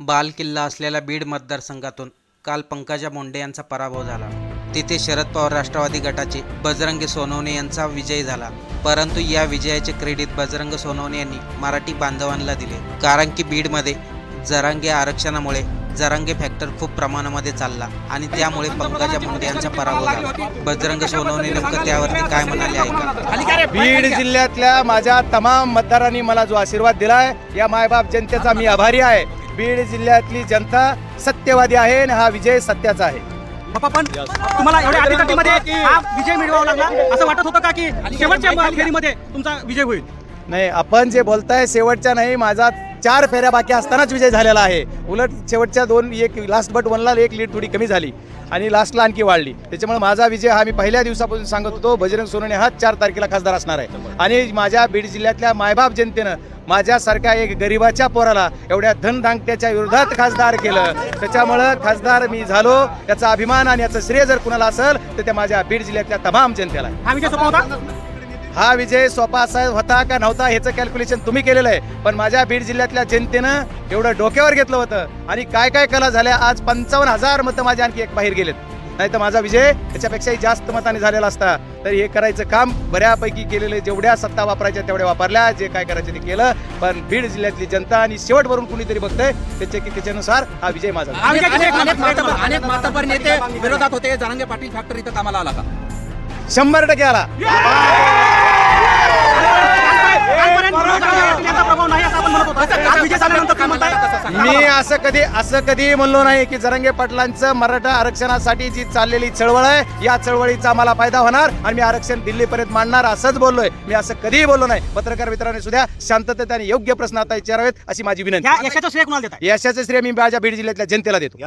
बाल किल्ला असलेल्या बीड मतदारसंघातून काल पंकजा मुंडे यांचा पराभव झाला. तिथे शरद पवार राष्ट्रवादी गटाचे बजरंग सोनवणे यांचा विजय झाला. परंतु या विजयाचे क्रेडिट बजरंग सोनवणे यांनी मराठी बांधवांना दिले. कारण की बीडमध्ये जरांगे आरक्षणामुळे जरांगे फॅक्टर खूप प्रमाणामध्ये चालला आणि त्यामुळे पंकजा मुंडे यांचा पराभव झाला. बजरंग सोनवणे नेमकं त्यावरती काय म्हणाले ऐका बीड जिल्ह्यातल्या माझ्या तमाम मतदारांनी मला जो आशीर्वाद दिलाय या मायबाप जनतेचा मी आभारी आहे. बीड जिल्ह्यातली जनता सत्यवादी आहे आणि हा विजय सत्याचा आहे. बाप्पा पण तुम्हाला एवढ्या हा विजय मिळवावा लागला. असं वाटत होतं का की शेवटच्या फेरीमध्ये तुमचा विजय होईल? नाही आपण जे बोलताय शेवटच्या नाही माझा चार फेऱ्या बाकी असतानाच विजय झालेला आहे. उलट शेवटच्या दोन एक लास्ट बट वनला एक लीड थोडी कमी झाली आणि लास्टला आणखी वाढली. त्याच्यामुळे माझा विजय हा मी पहिल्या दिवसापासून सांगत होतो बजरंग सोनवणे हा चार तारखेला खासदार असणार आहे. आणि माझ्या बीड जिल्ह्यातल्या मायबाप जनतेनं माझ्यासारख्या एक गरिबाच्या पोराला एवढ्या धनधांगट्याच्या विरोधात खासदार केलं. त्याच्यामुळं खासदार मी झालो त्याचा अभिमान आणि याचं श्रेय जर कुणाला असेल तर त्या माझ्या बीड जिल्ह्यातल्या तमाम जनतेला आहे. हा विजय सोपा होता हा विजय सोपा असा होता का नव्हता ह्याचं कॅल्क्युलेशन तुम्ही केलेलं आहे. पण माझ्या बीड जिल्ह्यातल्या जनतेनं एवढं डोक्यावर घेतलं होतं. आणि काय काय कला झाल्या आज पंचावन्न हजार मतं माझ्या आणखी एक बाहेर गेलेत. नाही तर माझा विजय त्याच्यापेक्षाही जास्त मताने झालेला असता. तर हे करायचं काम बऱ्यापैकी केलेलं. जेवढ्या सत्ता वापरायच्या तेवढ्या वापरल्या. जे काय करायचं ते केलं. पण बीड जिल्ह्यातली जनता आणि शेवटवरून कुणीतरी बघतंय त्याच्या की त्याच्यानुसार हा विजय माझा अनेक नेते विरोधात होते. जरांगे पाटील फॅक्टर इथं कामाला आला का? शंभर टक्के आला कालपर्यंत विरोधात याचा प्रभाव नाही असं आपण म्हणत होतो आज विजय झाल्यानंतर काय म्हणताय मी असं कधी असं कधी म्हणलो नाही की जरंगे पाटलांचं मराठा आरक्षणासाठी जी चाललेली चळवळ आहे या चळवळीचा मला फायदा होणार आणि मी आरक्षण दिल्लीपर्यंत मांडणार असंच बोललोय. मी असं कधीही बोललो नाही. पत्रकार मित्रांनी सुद्धा शांततेत आणि योग्य प्रश्न आता विचारावेत अशी माझी विनंती. या यशाचं श्रेय कुणाला देताय? यशाचं श्रेय मी माझ्या बीड जिल्ह्यातल्या जनतेला देतो.